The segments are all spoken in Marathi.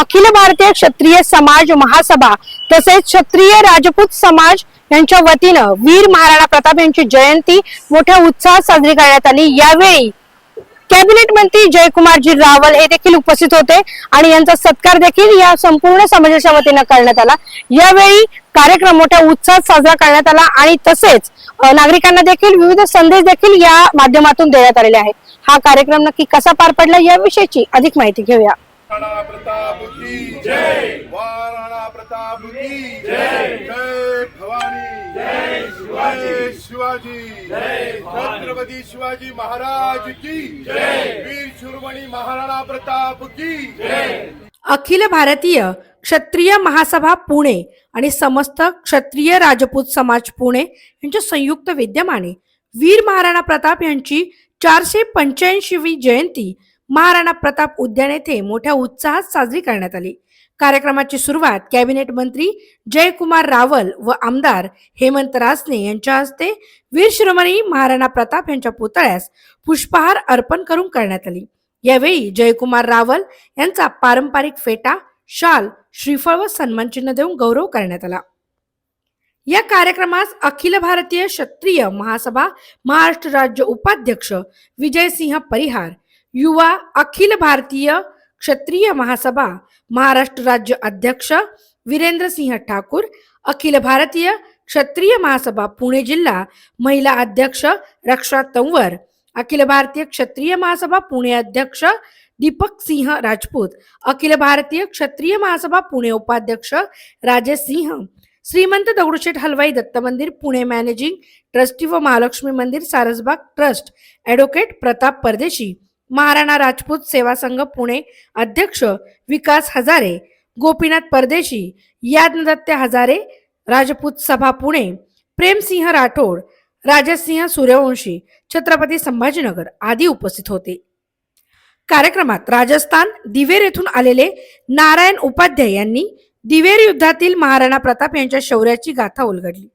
अखिल भारतीय क्षत्रिय समाज महासभा तसेच क्षत्रिय राजपूत समाज यांच्या वतीनं वीर महाराणा प्रताप यांची जयंती मोठ्या उत्साहात साजरी करण्यात आली. यावेळी कॅबिनेट मंत्री जयकुमारजी रावल हे देखील उपस्थित होते आणि यांचा सत्कार देखील या संपूर्ण समाजाच्या वतीनं करण्यात आला. यावेळी कार्यक्रम मोठ्या उत्साहात साजरा करण्यात आला आणि तसेच नागरिकांना देखील विविध संदेश देखील या माध्यमातून देण्यात आलेले आहेत. हा कार्यक्रम नक्की कसा पार पडला याविषयीची अधिक माहिती घेऊया. राणा प्रताप की जय। महाराणा प्रताप की जय। जय भवानी। जय शिवाजी। शिवाजी छत्रपती शिवाजी महाराज की जय। वीर शिरोमणी महाराणा प्रताप की जय। अखिल भारतीय क्षत्रिय महासभा पुणे आणि समस्त क्षत्रिय राजपूत समाज पुणे यांच्या संयुक्त विद्यमाने वीर महाराणा प्रताप यांची चारशे पंच्याऐंशीवी जयंती महाराणा प्रताप उद्यान येथे मोठ्या उत्साहात साजरी करण्यात आली. कार्यक्रमाची सुरुवात कॅबिनेट मंत्री जयकुमार रावल व आमदार हेमंत रासने यांच्या हस्ते वीरश्रमणी महाराणा प्रताप यांच्या पुतळ्यास पुष्पहार अर्पण करून करण्यात आली. यावेळी जयकुमार रावल यांचा पारंपरिक फेटा शाल श्रीफळ व सन्मानचिन्ह देऊन गौरव करण्यात आला. या कार्यक्रमास अखिल भारतीय क्षत्रिय महासभा महाराष्ट्र राज्य उपाध्यक्ष विजयसिंह परिहार युवा अखिल भारतीय क्षत्रिय महासभा महाराष्ट्र राज्य अध्यक्ष वीरेंद्र सिंह ठाकूर अखिल भारतीय क्षत्रिय महासभा पुणे जिल्हा महिला अध्यक्ष रक्षा तंवर अखिल भारतीय क्षत्रिय महासभा पुणे अध्यक्ष दीपक सिंह राजपूत अखिल भारतीय क्षत्रिय महासभा पुणे उपाध्यक्ष राजेश सिंह श्रीमंत दगडूशेठ हलवाई दत्त मंदिर पुणे मॅनेजिंग ट्रस्टी व महालक्ष्मी मंदिर सारसबाग ट्रस्ट ॲडव्होकेट प्रताप परदेशी महाराणा राजपूत सेवा संघ पुणे अध्यक्ष विकास हजारे गोपीनाथ परदेशी याज्ञदत्त हजारे राजपूत सभा पुणे प्रेमसिंह राठोड राजसिंह सूर्यवंशी छत्रपती संभाजीनगर आदी उपस्थित होते. कार्यक्रमात राजस्थान दिवेर येथून आलेले नारायण उपाध्याय यांनी दिवेर युद्धातील महाराणा प्रताप यांच्या शौर्याची गाथा उलगडली.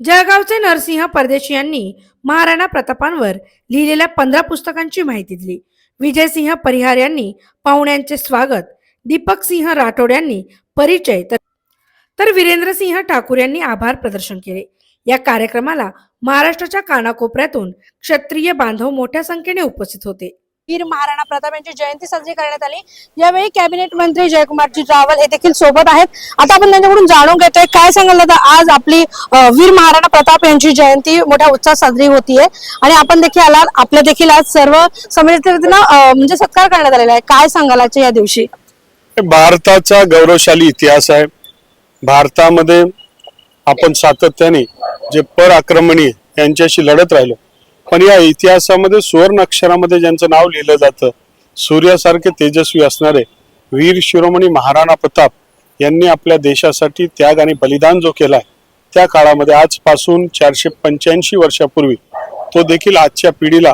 जळगावचे नरसिंह परदेशी यांनी महाराणा प्रतापांवर लिहिलेल्या पंधरा पुस्तकांची माहिती दिली. विजयसिंह परिहार यांनी पाहुण्यांचे स्वागत. दीपक सिंह राठोड यांनी परिचय तर तर वीरेंद्रसिंह ठाकूर यांनी आभार प्रदर्शन केले. या कार्यक्रमाला महाराष्ट्राच्या कानाकोपऱ्यातून क्षत्रिय बांधव मोठ्या संख्येने उपस्थित होते. वीर महाराणा प्रताप यांची जयंती साजरी करण्यात आली. यावेळी कॅबिनेट मंत्री जयकुमारजी रावल हे देखील सोबत आहेत. आता आपण त्यांच्याकडून जाणून घेतोय काय सांगाल आता आज आपली वीर महाराणा प्रताप यांची जयंती मोठ्या उत्साहात साजरी होतीये. आणि आपण देखील आलात आपल्या देखील आज सर्व समितीनं म्हणजे सत्कार करण्यात आलेला आहे. काय सांगाल आजच्या या दिवशी? भारताचा गौरवशाली इतिहास आहे. भारतामध्ये आपण सातत्याने जे पर आक्रमणी यांच्याशी लढत राहिलो पण या इतिहासामध्ये सुवर्ण अक्षरामध्ये ज्यांचं नाव लिहिलं जातं सूर्यासारखे तेजस्वी असणारे वीर शिरोमणी महाराणा प्रताप यांनी आपल्या देशासाठी त्याग आणि बलिदान जो केलाय त्या काळामध्ये आजपासून चारशे पंच्याऐंशी वर्षापूर्वी तो देखील आजच्या पिढीला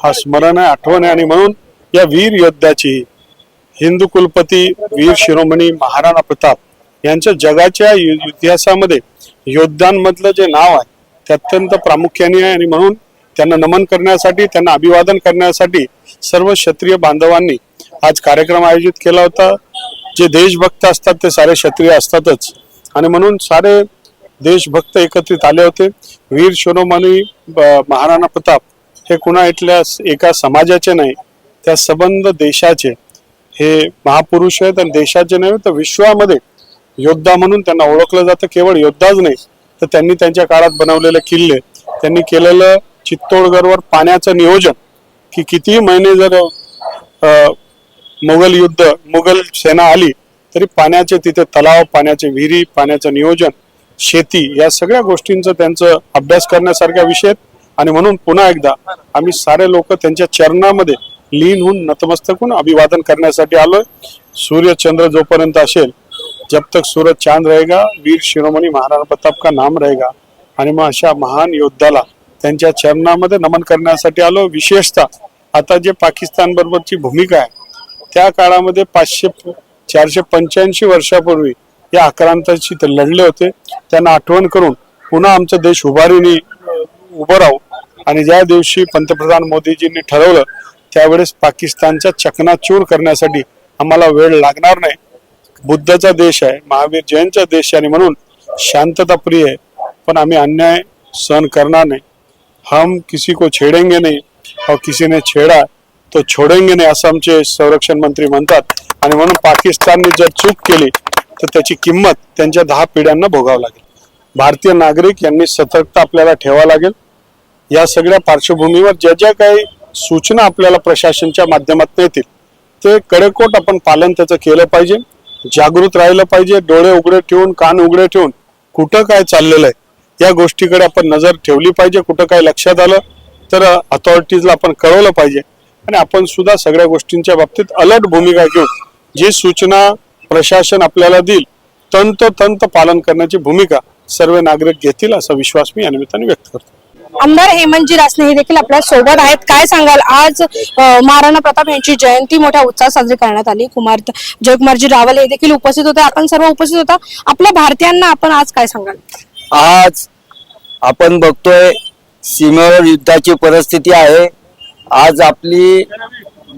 हा स्मरण आहे आठवण आहे आणि म्हणून या वीर योद्ध्याची हिंदू कुलपती वीर शिरोमणी महाराणा प्रताप यांच्या जगाच्या यु- इतिहासामध्ये योद्ध्यांमधलं जे नाव आहे ते अत्यंत प्रामुख्याने आहे आणि म्हणून त्यांना नमन करण्यासाठी त्यांना अभिवादन करण्यासाठी सर्व क्षत्रिय बांधवांनी आज कार्यक्रम आयोजित केला होता. जे देशभक्त असतात ते सारे क्षत्रिय असतातच. आणि म्हणून सारे देशभक्त एकत्रित आले होते. वीर शिरोमणी ब- महाराणा प्रताप हे कुणा इथल्या एका समाजाचे नाही त्या संबंध देशाचे. हे महापुरुष आहेत आणि देशाचे नव्हे तर विश्वामध्ये योद्धा म्हणून त्यांना ओळखलं जातं. केवळ योद्धाच नाही तर त्यांनी त्यांच्या काळात बनवलेले किल्ले. त्यांनी केलेलं चित्तोडगडवर पाण्याचं नियोजन की कितीही महिने जर मुघल युद्ध मुघल सेना आली तरी पाण्याचे तिथे तलाव पाण्याचे विहिरी पाण्याचं नियोजन शेती या सगळ्या गोष्टींचं त्यांचं अभ्यास करण्यासारख्या विषय आणि म्हणून पुन्हा एकदा आम्ही सारे लोक त्यांच्या चरणामध्ये लीन होऊन नतमस्तक होऊन अभिवादन करण्यासाठी आलोय. सूर्य चंद्र जोपर्यंत असेल जब तक सूरज चांद रहेगा वीर शिरोमणी महाराणा प्रताप का नाम रहेगा. आणि मग अशा महान योद्धाला त्यांच्या चरणामध्ये नमन करण्यासाठी आलो. विशेषतः आता जे पाकिस्तान बरोबरची भूमिका आहे त्या काळामध्ये पाचशे चारशे पंच्याऐंशी वर्षापूर्वी या आक्रांताशी ते लढले होते. त्यांना आठवण करून पुन्हा आमचा देश उभारीने उभं राहू. आणि ज्या दिवशी पंतप्रधान मोदीजींनी ठरवलं त्यावेळेस पाकिस्तानचा चकनाचूर करण्यासाठी आम्हाला वेळ लागणार नाही. बुद्धाचा देश आहे महावीर जैनचा देश आहे आणि म्हणून शांतता प्रिय आहे. पण आम्ही अन्याय सहन करणार नाही. हम किसी को छेडेंगे नाही और किसी ने छेडा तो छोडेंगे नाही असं आमचे संरक्षण मंत्री म्हणतात. आणि म्हणून पाकिस्तानने जर चूक केली तर त्याची किंमत त्यांच्या दहा पिढ्यांना भोगावं लागेल. भारतीय नागरिक यांनी सतर्कता आपल्याला ठेवावं लागेल. या सगळ्या पार्श्वभूमीवर ज्या ज्या काही सूचना आपल्याला प्रशासनच्या माध्यमातून येतील ते कडेकोट आपण पालन त्याचं केलं पाहिजे. जागृत राहिलं पाहिजे. डोळे उघडे ठेवून कान उघडे ठेवून कुठं काय चाललेलं आहे? या गोष्टीकडे आपण नजर ठेवली पाहिजे. कुठं काय लक्षात आलं तर अथॉरिटीजला आपण कळवलं पाहिजे. आणि आपण सुद्धा सगळ्या गोष्टींच्या बाबतीत अलर्ट भूमिका घेऊन जी सूचना प्रशासन आपल्याला देईल तंतोतंत पालन करण्याची भूमिका सर्व नागरिक घेतील असा विश्वास मी या निमित्ताने व्यक्त करतो. आमदार हेमंतजी रासने हे देखील आपल्यासोबत आहेत. काय सांगाल? आज महाराणा प्रताप यांची जयंती मोठ्या उत्साहात साजरी करण्यात आली. कुमार जयकुमारजी रावल हे देखील उपस्थित होते. आपण सर्व उपस्थित होता. आपल्या भारतीयांना आपण आज काय सांगाल? आज आपण बघतोय सीमेवर युद्धाची परिस्थिती आहे. आज आपली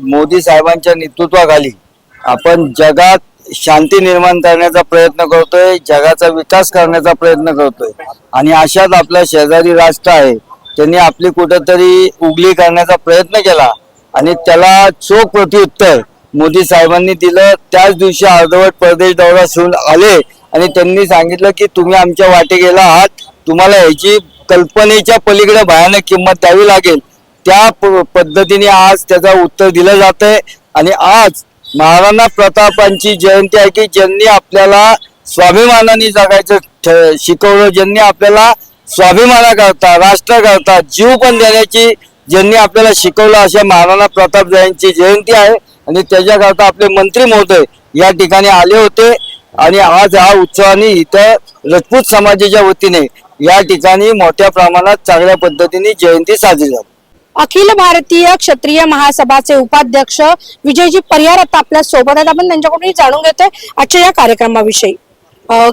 मोदी साहेबांच्या नेतृत्वाखाली आपण जगात शांती निर्माण करण्याचा प्रयत्न करतोय जगाचा विकास करण्याचा प्रयत्न करतोय. आणि अशाच आपला शेजारी राष्ट्र आहे त्यांनी आपली कुठंतरी उगली करण्याचा प्रयत्न केला. आणि त्याला चोख प्रत्युत्तर मोदी साहेबांनी दिलं. त्याच दिवशी अर्धवट परदेश दौरा सुरू आले आणि त्यांनी सांगितलं की तुम्ही आमच्या वाटे गेला आहात. तुम्हाला ह्याची कल्पनेच्या पलीकडे भयानक किंमत द्यावी लागेल. त्या प- पद्धतीने आज त्याचा उत्तर दिलं जात आहे आणि आज महाराणा प्रतापांची जयंती आहे की ज्यांनी आपल्याला स्वाभिमानाने जगायचं ठ- शिकवलं ज्यांनी आपल्याला स्वाभिमानाकरता राष्ट्राकरता जीव पण देण्याची ज्यांनी आपल्याला शिकवलं अशा महाराणा प्रताप यांची जयंती आहे. आणि त्याच्याकरता आपले मंत्री महोदय या ठिकाणी आले होते. आणि आज हा उत्सवाने इथं राजपूत समाजाच्या वतीने या ठिकाणी मोठ्या प्रमाणात चांगल्या पद्धतीने जयंती साजरी झाली. अखिल भारतीय क्षत्रिय महासभाचे उपाध्यक्ष विजयजी परिहार आता आपल्यासोबत आहेत. आपण त्यांच्याकडून जाणून घेतोय आजच्या या कार्यक्रमाविषयी.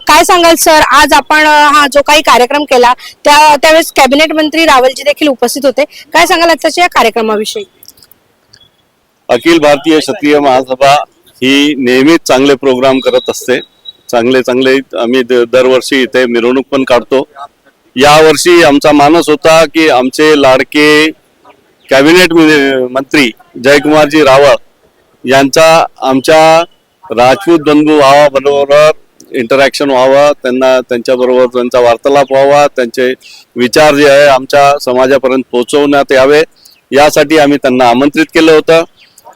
काय सांगाल सर? आज आपण हा जो काही कार्यक्रम केला त्या त्यावेळेस कॅबिनेट मंत्री रावलजी देखील उपस्थित होते. काय सांगाल आजच्या या कार्यक्रमाविषयी? अखिल भारतीय क्षत्रिय महासभा ही नेहमीच चांगले प्रोग्राम करत असते. चांगले चांगले आम्ही द- दरवर्षी इथे मिरवणूक पण काढतो. यावर्षी आमचा मानस होता की आमचे लाडके कॅबिनेट मंत्री जयकुमारजी रावळ यांचा आमच्या राजपूत बंधू भावाबरोबर इंटरॅक्शन व्हावं त्यांना त्यांच्याबरोबर त्यांचा वार्तालाप व्हावा त्यांचे विचार जे आहे आमच्या समाजापर्यंत पोहोचवण्यात यावे. यासाठी आम्ही त्यांना आमंत्रित केलं होतं.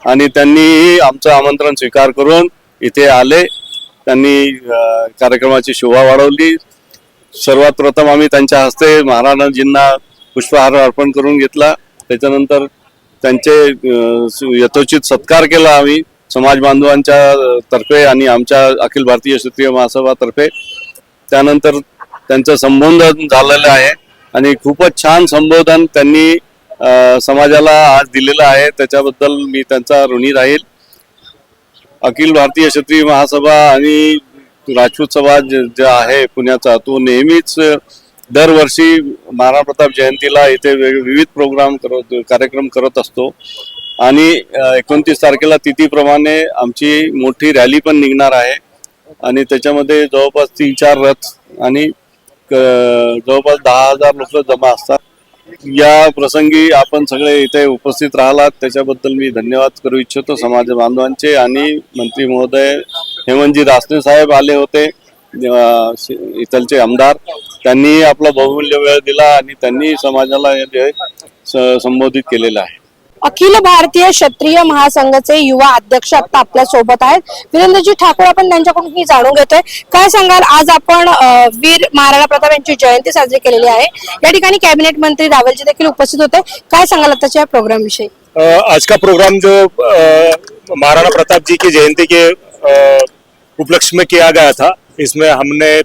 आणि त्यांनीही आमचं आमंत्रण स्वीकार करून इथे आले. त्यांनी कार्यक्रमाची शोभा वाढवली. सर्वात प्रथम आम्ही त्यांच्या हस्ते महाराजांजींना पुष्पहार अर्पण करून घेतला. त्याच्यानंतर त्यांचे यथोचित सत्कार केला आम्ही. समाज बांधवांच्या तर्फे आणि आमच्या अखिल भारतीय क्षेत्रीय महासभातर्फे त्यानंतर त्यांचं संबोधन झालेलं आहे. आणि खूपच छान संबोधन त्यांनी समाजाला आज दिलेला आहे. त्याच्याबद्दल मी त्यांचा ऋणी राहील. अखिल भारतीय क्षत्रिय महासभा आणि राजपूत समाज जे आहे पुण्याचा तो नेहमीच दरवर्षी महाराणा प्रताप जयंतीला इथे विविध प्रोग्राम करत कार्यक्रम करत असतो. आणि एकोणतीस तारखेला तिथीप्रमाणे आमची मोठी रॅली पण निघणार आहे. आणि त्याच्यामध्ये जवळपास तीन चार रथ आणि जवळपास दहा हजार लोक जमा असतात. या प्रसंगी आपण सगळे इथे उपस्थित राहिलात. त्याच्याबद्दल मी धन्यवाद करू इच्छितो समाज बांधवांचे आणि मंत्री महोदय हेमंतजी रासने साहेब आले होते इथलचे आमदार. त्यांनी आपला बहुमूल्य वेळ दिला आणि त्यांनी समाजाला हे संबोधित केलेलं आहे. अखिल भारतीय क्षत्रिय महासंघाचे युवा अध्यक्ष आता आपल्यासोबत आहेत. वीरेंद्रजी ठाकूर आपण त्यांच्याकडून ही जाणून घेतोय. काय सांगाल? आज आपण वीर महाराणा प्रताप यांची जयंती साजरी केलेली आहे. या ठिकाणी कॅबिनेट मंत्री रावलजी देखील उपस्थित होते. काय सांगाल आताच्या या प्रोग्राम विषयी आज का प्रोग्राम जो महाराणा प्रताप जी की जयंती के अ, उपलक्ष्य में किया गया था इसमें हमने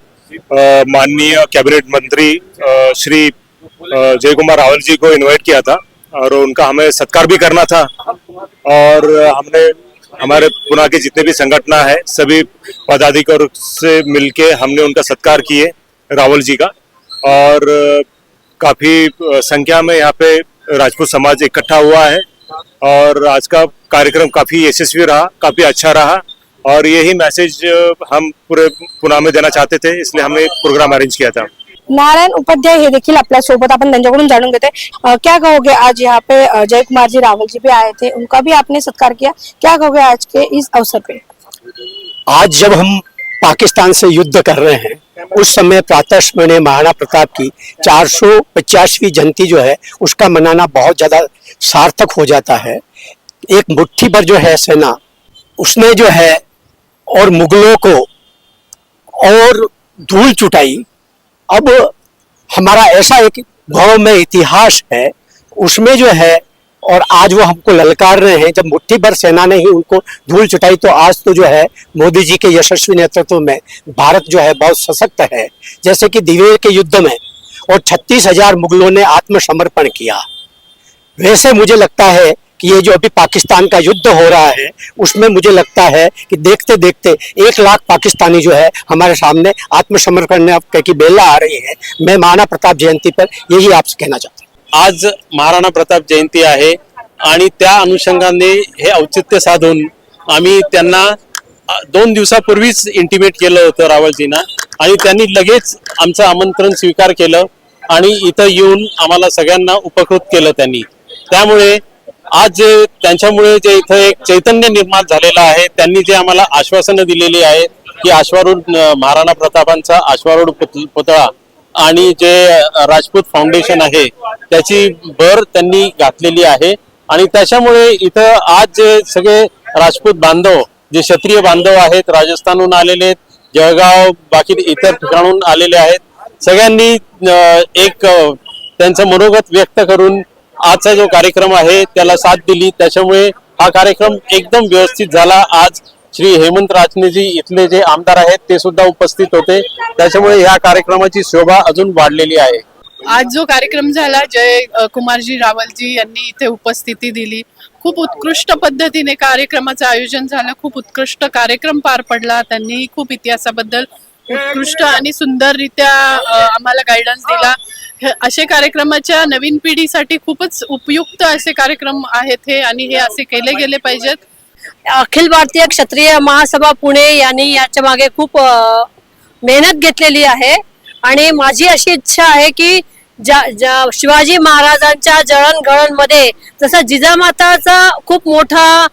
माननीय कैबिनेट मंत्री श्री जय कुमार रावल जी को इनवाइट किया था। और उनका हमें सत्कार भी करना था। और हमने, हमारे पुना के जितने भी संगठन है, सभी पदाधिकारियों से मिलके हमने उनका सत्कार किए, रावल जी का। और काफ़ी संख्या में यहाँ पे राजपूत समाज इकट्ठा हुआ है। और आज का कार्यक्रम काफ़ी यशस्वी रहा, काफ़ी अच्छा रहा। और यही मैसेज हम पूरे पुणे में देना चाहते थे, इसलिए हमने प्रोग्राम अरेंज किया था। नारायण उपाध्याय हे देखील आपल्या सोबत आपण त्यांच्याकडून जाणून घेते अ, क्या कहोगे आज यहाँ पे जय कुमार जी रावल जी भी आए थे. उनका भी आपने सत्कार किया. क्या कहोगे आज के इस अवसर पे? आज जब हम पाकिस्तान से युद्ध कर रहे हैं उस समय प्रातः महाराणा प्रताप की चार सौ पचासवीं जयंती जो है उसका मनाना बहुत ज़्यादा सार्थक हो जाता है। एक मुट्ठी पर जो है सेना उसने जो है और मुगलों को और धूल चुटाई अब हमारा ऐसा एक गौरवमय इतिहास है, उसमें जो है, और आज वो हमको ललकार रहे हैं, जब मुट्ठी भर सेना ने ही उनको धूल चुटाई तो आज तो जो है, मोदी जी के यशस्वी नेतृत्व में भारत जो है, बहुत सशक्त है। जैसे कि दिवेर के युद्ध में, और छत्तीस हज़ार मुगलों ने आत्मसमर्पण किया। वैसे मुझे लगता है कि ये जो अभी पाकिस्तान का युद्ध हो रहा है उसमें मुझे लगता है कि देखते देखते एक लाख पाकिस्तानी जो है हमारे सामने आत्मसमर्पण की बेला आ रही है। मैं महाराणा प्रताप जयंती पर यही आपसे कहना चाहता हूँ। आज महाराणा प्रताप जयंती आहे आणि त्या अनुषंगाने हे औचित्य साधून आम्ही त्यांना दोन दिवसापूर्वीच इंटिमेट केलं होतं रावळजींना आणि त्यांनी लगेच आमचं आमंत्रण स्वीकार केलं आणि इथं येऊन आम्हाला सगळ्यांना उपकृत केलं त्यांनी. त्यामुळे आज जे त्यांच्यामुळे जे इथं एक चैतन्य निर्माण झालेलं आहे त्यांनी जे आम्हाला आश्वासनं दिलेली आहेत की आश्वारूढ महाराणा प्रतापांचा आश्वारूढ पुत- पुतळा आणि जे राजपूत फाउंडेशन आहे त्याची भर त्यांनी घातलेली आहे. आणि त्याच्यामुळे इथं आज जे सगळे राजपूत बांधव जे क्षत्रिय बांधव आहेत राजस्थानहून आलेले आहेत जळगाव बाकी इतर ठिकाणून आलेले आहेत सगळ्यांनी एक त्यांचं मनोगत व्यक्त करून आजचा जो कार्यक्रम आहे त्याला साथ दिली. त्याच्यामुळे हा कार्यक्रम एकदम व्यवस्थित झाला. आज श्री हेमंत राजनेजी इथले जे आमदार आहेत ते सुद्धा उपस्थित होते. त्याच्यामुळे ह्या कार्यक्रमाची शोभा अजून वाढलेली आहे. आज जो कार्यक्रम झाला जय कुमारजी रावलजी यांनी इथे उपस्थिती दिली. खूप उत्कृष्ट पद्धतीने कार्यक्रमाचं आयोजन झालं. खूप उत्कृष्ट कार्यक्रम पार पडला. त्यांनी खूप इतिहासाबद्दल उत्कृष्ट आणि सुंदररित्या आम्हाला गायडन्स दिला. असे कार्यक्रमाच्या नवीन पिढीसाठी खूपच उपयुक्त असे कार्यक्रम आहेत हे आणि हे असे केले गेले पाहिजेत. अखिल भारतीय क्षत्रिय महासभा पुणे यांनी याच्या मागे खूप मेहनत घेतलेली आहे. आणि माझी अशी इच्छा आहे की ज्या ज्या शिवाजी महाराजांच्या जळणघळणमध्ये जिजामाताचा खूप मोठा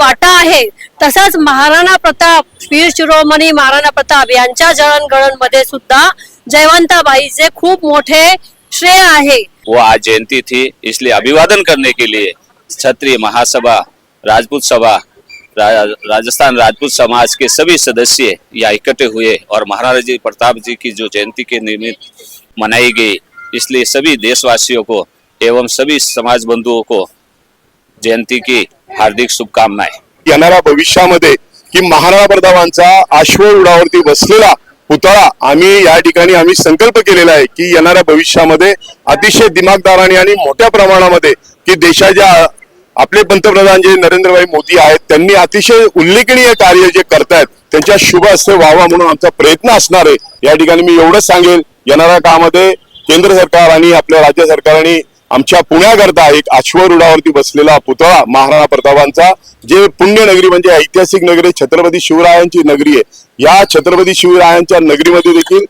वाटा आहे तसाच महाराणा प्रताप वीर शिरोमणी महाराणा प्रताप यांच्या जळणघळणमध्ये सुद्धा जयवंताबाईचे खूप मोठे श्रेय आहे. वो आज जयंती थी इसलिए अभिवादन करने के लिए क्षत्रिय महासभा राजपूत सभा रा, राजस्थान राजपूत समाज के सभी सदस्य यहाँ इकट्ठे हुए और महाराणा जी प्रताप जी की जो जयंती के निमित्त मनाई गई। इसलिए सभी देशवासियों को एवं सभी समाज बंधुओं को जयंती की हार्दिक शुभकामनाएं। येणाऱ्या भविष्यामध्ये की महाराणा प्रतापांचा अश्वरूढावरती बसलेला पुतळा आम्ही या ठिकाणी आम्ही संकल्प केलेला आहे की येणाऱ्या भविष्यामध्ये अतिशय दिमागदाराने आणि मोठ्या प्रमाणामध्ये की देशाच्या आपले पंतप्रधान जे नरेंद्रभाई मोदी आहेत त्यांनी अतिशय उल्लेखनीय कार्य जे करतायत त्यांच्या शुभ हस्ते व्हावा म्हणून आमचा प्रयत्न असणार आहे. या ठिकाणी मी एवढंच सांगेल येणाऱ्या काळामध्ये केंद्र सरकार आणि आपल्या राज्य सरकारने आमच्या पुण्याकरता एक अश्वरूढावरती बसलेला पुतळा महाराणा प्रतापांचा जे पुण्यनगरी म्हणजे ऐतिहासिक नगरी आहे, छत्रपती शिवरायांची नगरी आहे. या छत्रपती शिवरायांच्या नगरीमध्ये देखील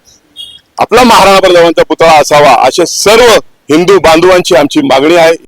आपला महाराणा प्रतापांचा पुतळा असावा असे सर्व हिंदू बांधवांची आमची मागणी आहे.